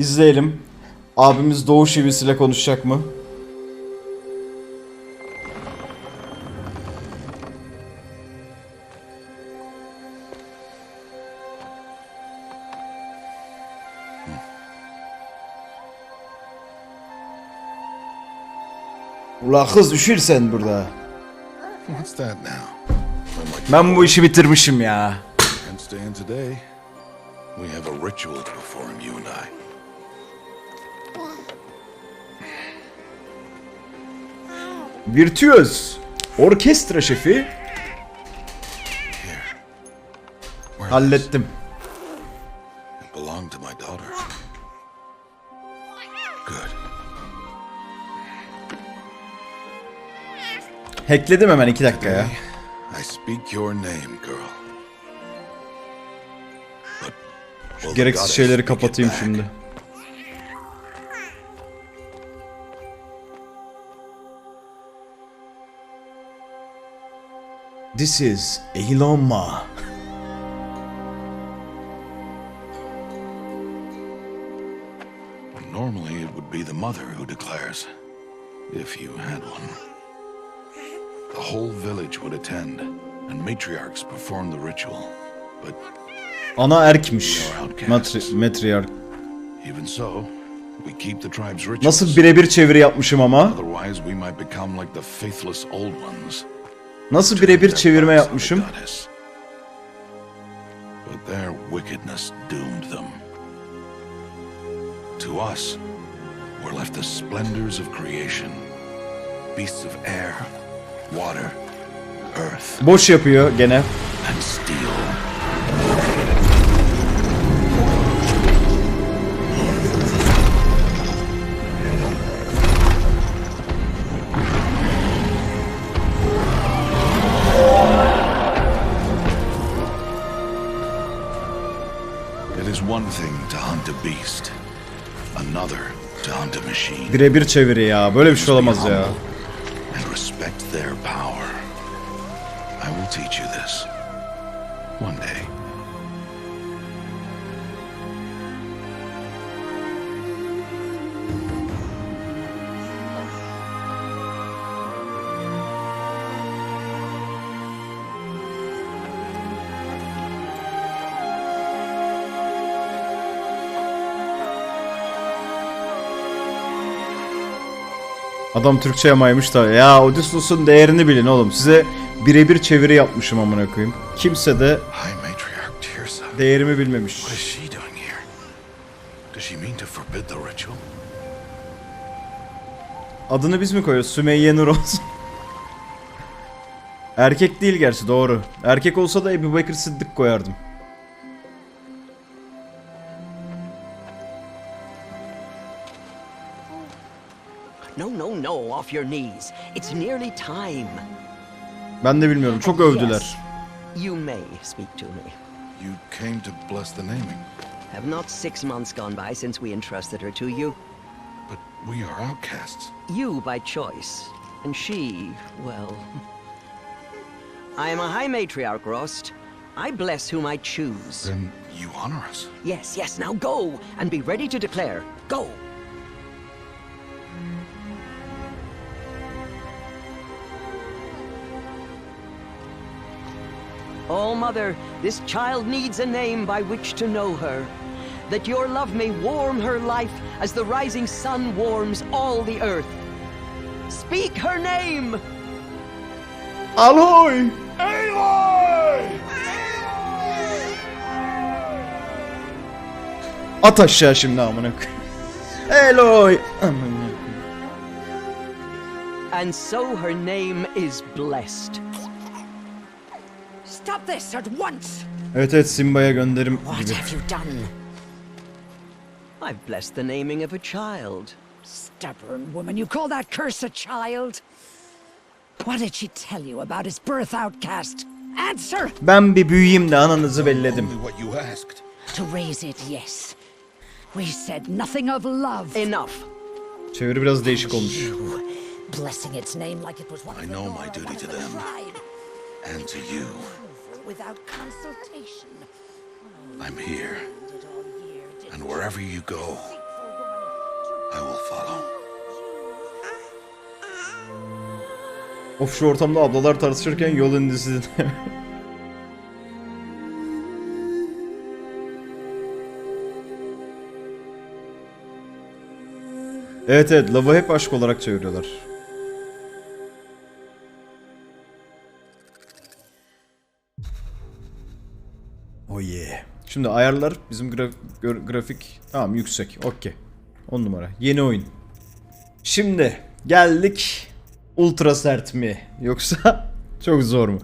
İzleyelim. Abimiz Doğu şivesiyle konuşacak mı? Ula kız üşürsen burada. What's that now? Ben bu işi bitirmişim ya. Today. We have a ritual to perform, you and I. Virtüöz. Orkestra şefi. Hallettim. Hackledim hemen iki dakika ya. I speak your name, girl. But will the Gereksiz şeyleri kapatayım şimdi. This is Eloma. Normally, it would be the mother who declares, if you had one. The whole village would attend, and matriarchs perform the ritual. But Ana erkmiş. Matri matriark. even so, we keep the tribe's rituals. Nasıl birebir çeviri yapmışım ama? Otherwise, we might become like the faithless old ones. Nasıl birebir çevirme yapmışım? To us, were left the splendors of creation. Beasts of air, water, earth, Boş yapıyor gene. Birebir çeviri ya. Böyle bir şey olamaz ya. Adam Türkçe yamaymış da. Ya Odysseus'un değerini bilin oğlum. Size birebir çeviri yapmışım amına koyayım. Kimse de değerimi bilmemiş. Adını biz mi koyuyoruz? Sümeyye Nur olsun. Erkek değil gerçi doğru. Erkek olsa da Ebu Bekir Sıddık koyardım. No, no, no, off your knees. It's nearly time. Ben de bilmiyorum. Çok övdüler. Yes, you may speak to me. You came to bless the naming, Have not six months gone by since we entrusted her to you? but we are outcasts. You by choice, and she, well. I am a high matriarch, Rost. I bless whom I choose. Then you honor us. Yes, yes, now go and be ready to declare. Go! Mother, this child needs a name by which to know her. That your love may warm her life as the rising sun warms all the earth. Speak her name! Aloy! At aşağı şimdi amına koyayım. Eloy! Amına. And so her name is blessed. Stop this at once! Evet evet Simba'ya gönderim What gibi. have you done? I've blessed the naming of a child. Stubborn woman, you call that curse a child? What did she tell you about his birth outcast? Answer! Ben bir büyüyeyim de ananızı belledim. What you asked. To raise it, yes. We said nothing of love. Enough. Çeviri biraz değişik olmuş. Blessing its name like it was one I of the know my duty to the them. And to you, Without consultation. I'm here. And wherever you go, I will follow. Of şu ortamda ablalar tartışırken yol indisi. evet evet lavı hep aşk olarak çeviriyorlar. Şimdi ayarlar bizim gra- gör- grafik tamam yüksek. Okey. 10 numara. Yeni oyun. Şimdi geldik ultra sert mi yoksa çok zor mu?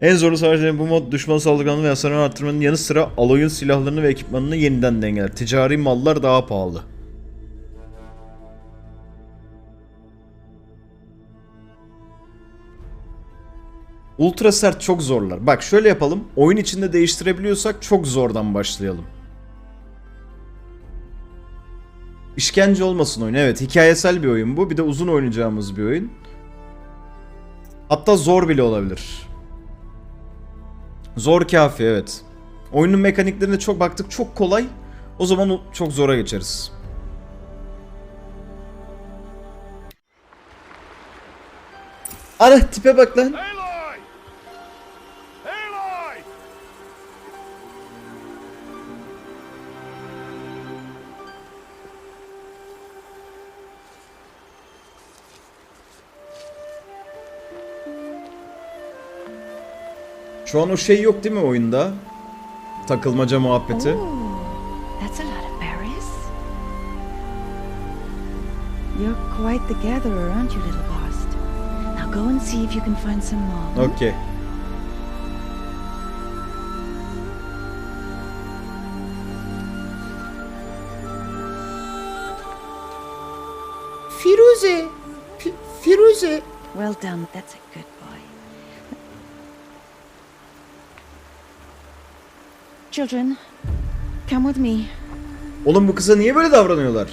En zorlu savaşların bu mod düşman saldırganlığı ve hasarını arttırmanın yanı sıra aloyun silahlarını ve ekipmanını yeniden dengeler. Ticari mallar daha pahalı. Ultra sert çok zorlar. Bak şöyle yapalım. Oyun içinde değiştirebiliyorsak çok zordan başlayalım. İşkence olmasın oyun. Evet hikayesel bir oyun bu. Bir de uzun oynayacağımız bir oyun. Hatta zor bile olabilir. Zor kafi evet. Oyunun mekaniklerine çok baktık çok kolay. O zaman çok zora geçeriz. Ana tipe bak lan. Şu an o şey yok değil mi oyunda? Takılmaca muhabbeti. That's a lot of berries. You're quite the gatherer, aren't you, little Bast? Now go and see if you can find some more. Okey. Firuze. Fi- Firuze. Well done. That's a good Children, come with me. Oğlum bu kıza niye böyle davranıyorlar?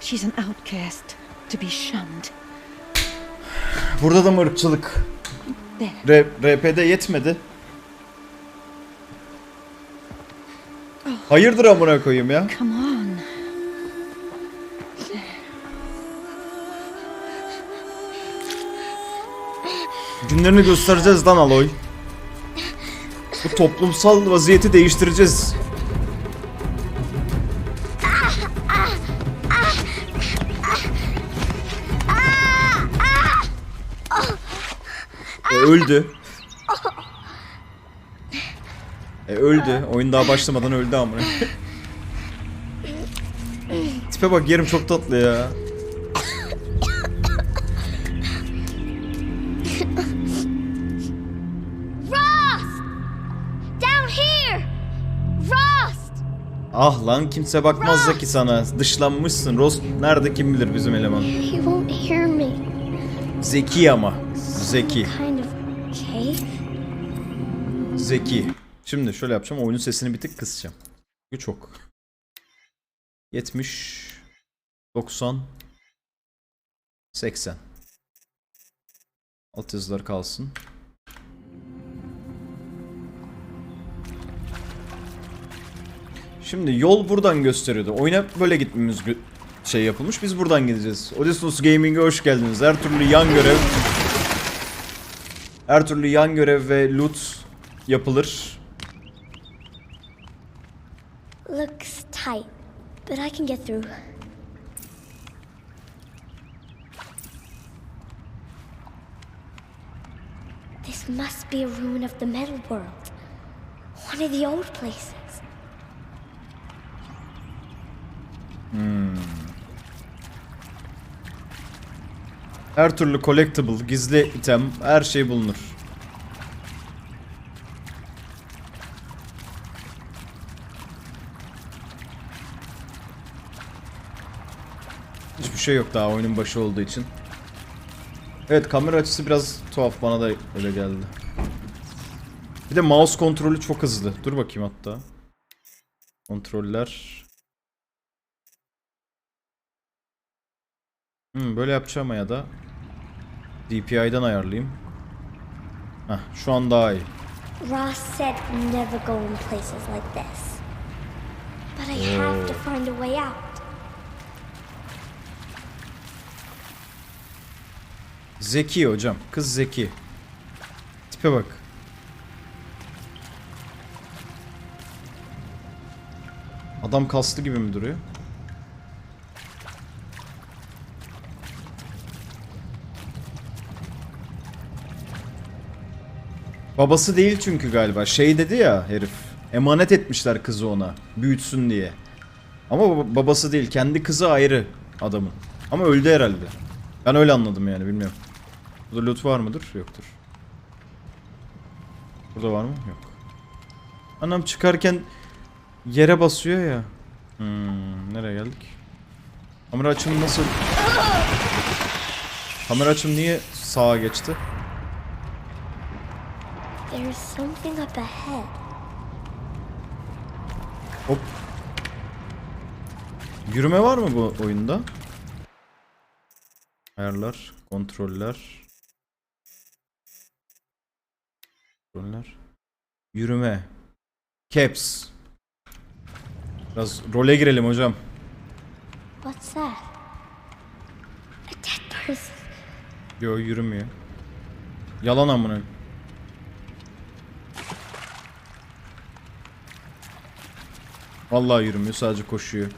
She's an outcast, to be shunned. Burada da mı ırkçılık? R- RP'de yetmedi. Hayırdır amına koyayım ya? Come on. Günlerini göstereceğiz lan Aloy. Bu toplumsal vaziyeti değiştireceğiz. E, öldü. E öldü. Oyun daha başlamadan öldü amına. Tipe bak yerim çok tatlı ya. Ah lan kimse bakmaz da ki sana. Dışlanmışsın. Rost nerede kim bilir bizim eleman. Zeki ama. Zeki. Zeki. Şimdi şöyle yapacağım. Oyunun sesini bir tık kısacağım. Bu çok. 70 90 80 Alt yazılar kalsın. Şimdi yol buradan gösteriyordu. Oyuna böyle gitmemiz şey yapılmış. Biz buradan gideceğiz. Odysseus Gaming'e hoş geldiniz. Her türlü yan görev her türlü yan görev ve loot yapılır. Looks tight, but I can get through. This must be a ruin of the metal world. One of the old places. Her türlü collectible, gizli item, her şey bulunur. Hiçbir şey yok daha oyunun başı olduğu için. Evet kamera açısı biraz tuhaf bana da öyle geldi. Bir de mouse kontrolü çok hızlı. Dur bakayım hatta. Kontroller. Hmm, böyle yapacağım ya da DPI'den ayarlayayım. Heh, şu an daha iyi. Ross said never go in places like this. But I have to oh. find a way out. Zeki hocam. Kız zeki. Tipe bak. Adam kaslı gibi mi duruyor? Babası değil çünkü galiba. Şey dedi ya herif. Emanet etmişler kızı ona. Büyütsün diye. Ama baba- babası değil. Kendi kızı ayrı adamın. Ama öldü herhalde. Ben öyle anladım yani bilmiyorum. Burada loot var mıdır? Yoktur. Burada var mı? Yok. Anam çıkarken yere basıyor ya. Hmm, nereye geldik? Kamera açımı nasıl? Kamera açım niye sağa geçti? There's something up ahead. Hop. Yürüme var mı bu oyunda? Ayarlar, kontroller. Kontroller. Yürüme. Caps. Biraz role girelim hocam. What's that? A dead person. Yo yürümüyor. Yalan amına. Vallahi yürümüyor sadece koşuyor.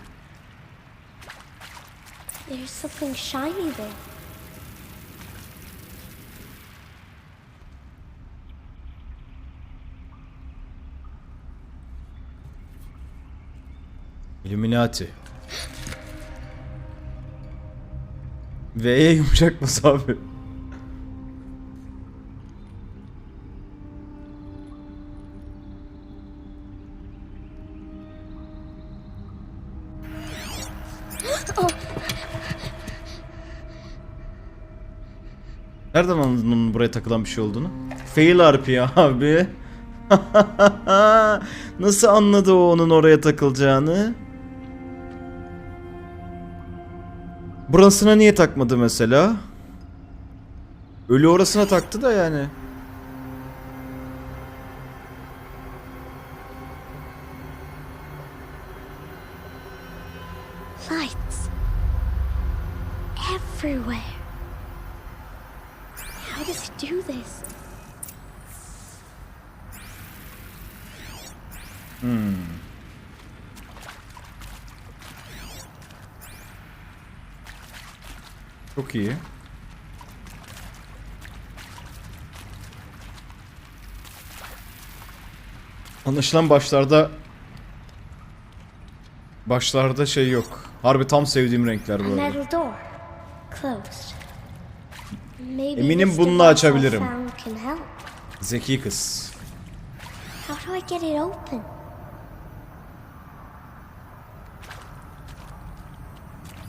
There's something shiny there. Illuminati. V'ye yumuşak mı abi? Nereden anladın onun buraya takılan bir şey olduğunu? Fail RP abi. Nasıl anladı o onun oraya takılacağını? Burasına niye takmadı mesela? Ölü orasına taktı da yani. Çok iyi. Anlaşılan başlarda başlarda şey yok. Harbi tam sevdiğim renkler. Maybe Eminim bununla açabilirim. Zeki kız. How do I get it open?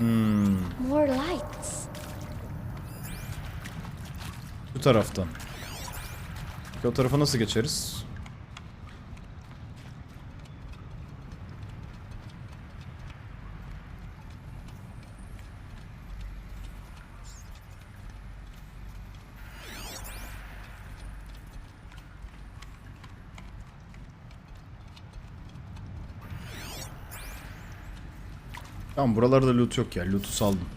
More lights. Bu taraftan. Peki o tarafa nasıl geçeriz? Tamam buralarda loot yok ya. Loot'u saldım.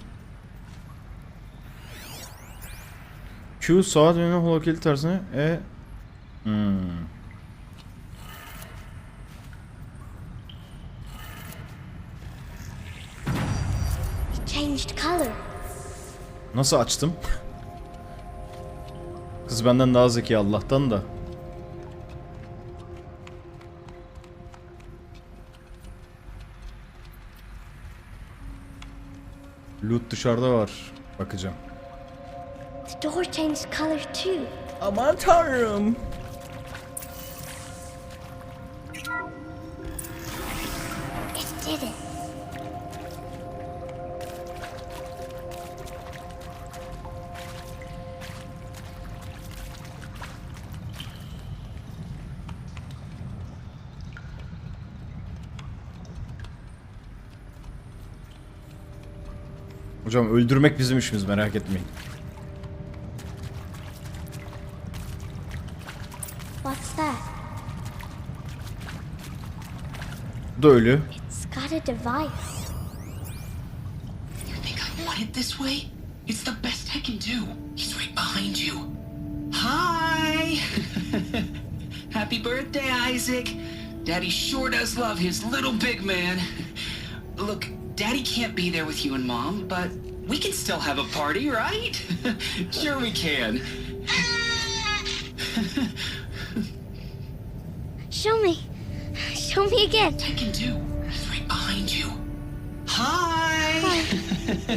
Q sağa dönüyor holo kilit tersine. E hmm. Nasıl açtım? Kız benden daha zeki Allah'tan da. Loot dışarıda var. Bakacağım. The door changed color too. Aman tanrım. Hocam öldürmek bizim işimiz merak etmeyin. What's that? Bu da ölü. It's got a device. You think I want it this way? It's the best I can do. He's right behind you. Hi! Happy birthday, Isaac. Daddy sure does love his little big man. Look, Daddy can't be there with you and Mom, but we can still have a party, right? sure we can. Show me. Show me again. I can do. He's right behind you. Hi!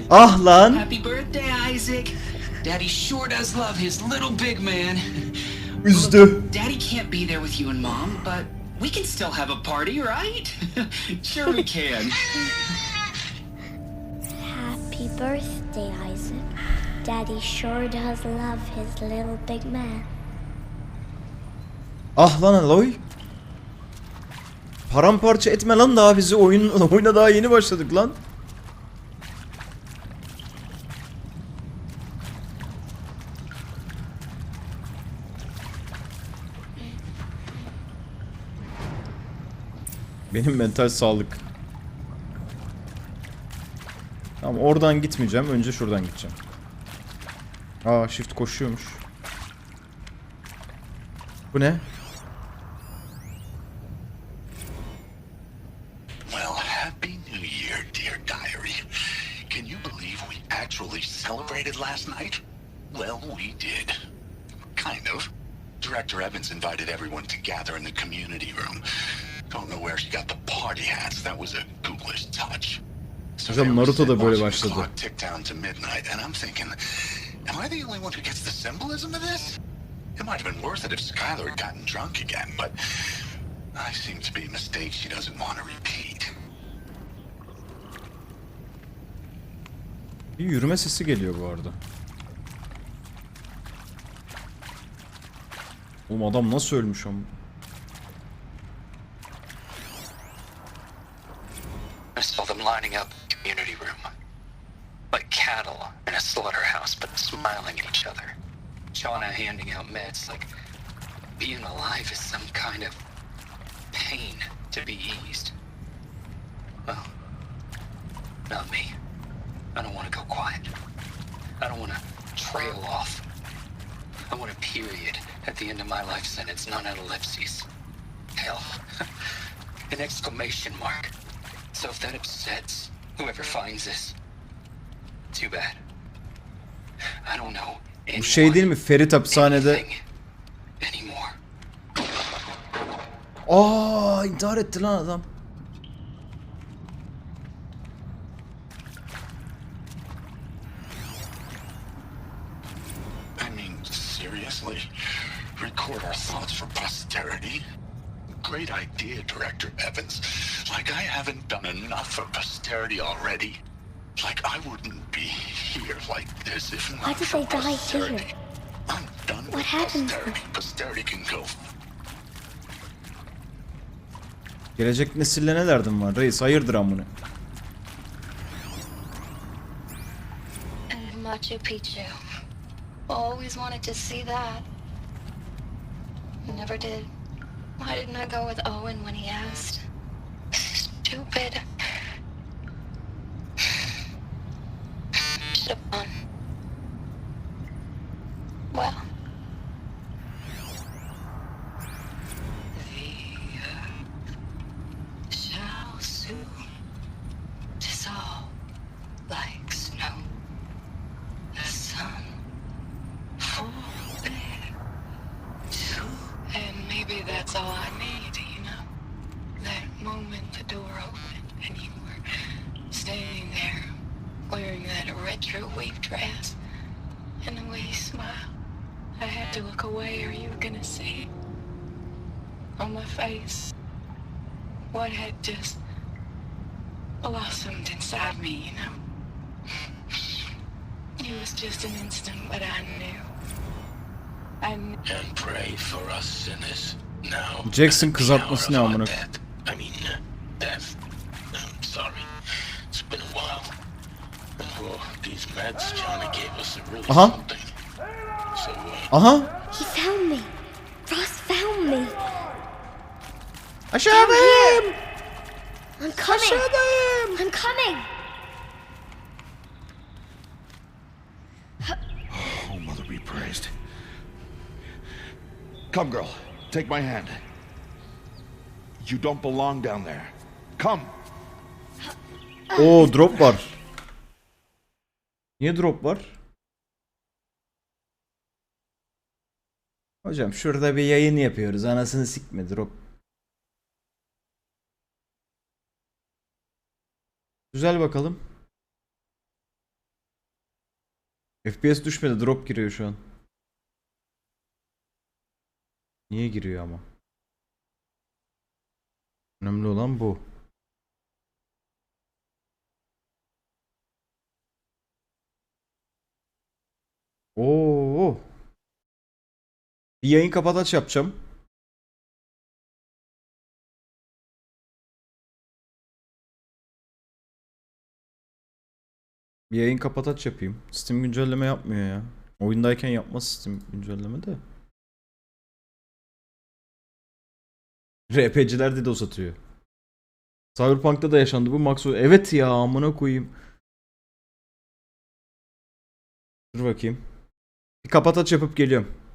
Ah lan. Happy birthday, Isaac. Daddy sure does love his little big man. Üzdü. Daddy can't be there with you and Mom, but we can still have a party, right? sure we can. Daddy sure does love his little big man. Ah lan Aloy. Paramparça etme lan daha bizi oyun oyuna daha yeni başladık lan. Benim mental sağlık. Tamam oradan gitmeyeceğim. Önce şuradan gideceğim. Aa shift koşuyormuş. Bu ne? Well, Happy New Year, dear diary. Can you believe we actually celebrated last night? Well, we did. Kind of. Director Evans invited everyone to gather in the community room. Don't know where she got the party hats. That was a ghoulish touch. So Hocam Naruto da böyle başladı. clock tick down to midnight, and I'm thinking, am I the only one who gets the symbolism of this? It might have been worth it if Skylar had gotten drunk again, but I seem to be a mistake she doesn't want to repeat. Bir yürüme sesi geliyor bu arada. Oğlum adam nasıl ölmüş ama? Smiling at each other. Shauna handing out meds like being alive is some kind of pain to be eased. Well, not me. I don't want to go quiet. I don't want to trail off. I want a period at the end of my life sentence, not an ellipses. Hell, an exclamation mark. So if that upsets whoever finds this, too bad. I don't. Bu şey değil mi? Ferit hapishanede... Aa intihar etti lan adam. I mean, seriously? Record our thoughts for posterity? Great idea, Director Evans. Like I haven't done enough for posterity already. Like I wouldn't be here like this if not Why did for they die posterity. here? I'm done What with happened to posterity. Posterity can go. Gelecek nesille ne derdim var reis hayırdır amına. And Machu Picchu. Always wanted to see that. Never did. Why didn't I go with Owen when he asked? Stupid. upon on my face what had just blossomed inside me, you know? It was just an instant, but I knew. I knew. And pray for us sinners now. Jackson and at the kızartması ne hour of amına? our death. I mean, uh, death. I'm sorry. It's been a while. Oh, these meds Johnny gave us are really Uh-huh. something. So, uh, Aha! Aşağıdayım! I'm coming. Aşağıdayım! I'm coming. oh, Mother, we praise. Come, girl. Take my hand. You don't belong down there. Come. Oo drop var. Niye drop var? Hocam şurada bir yayın yapıyoruz. Anasını sikme drop. Güzel bakalım. FPS düşmedi. Drop giriyor şu an. Niye giriyor ama? Önemli olan bu. Oo. Bir yayın kapataç yapacağım. Bir yayın kapataç yapayım. Steam güncelleme yapmıyor ya. Oyundayken yapmaz Steam güncelleme de. RP'ciler de DOS atıyor. Cyberpunk'ta da yaşandı bu Maxo. Evet ya amına koyayım. Dur bakayım. Bir kapataç yapıp geliyorum.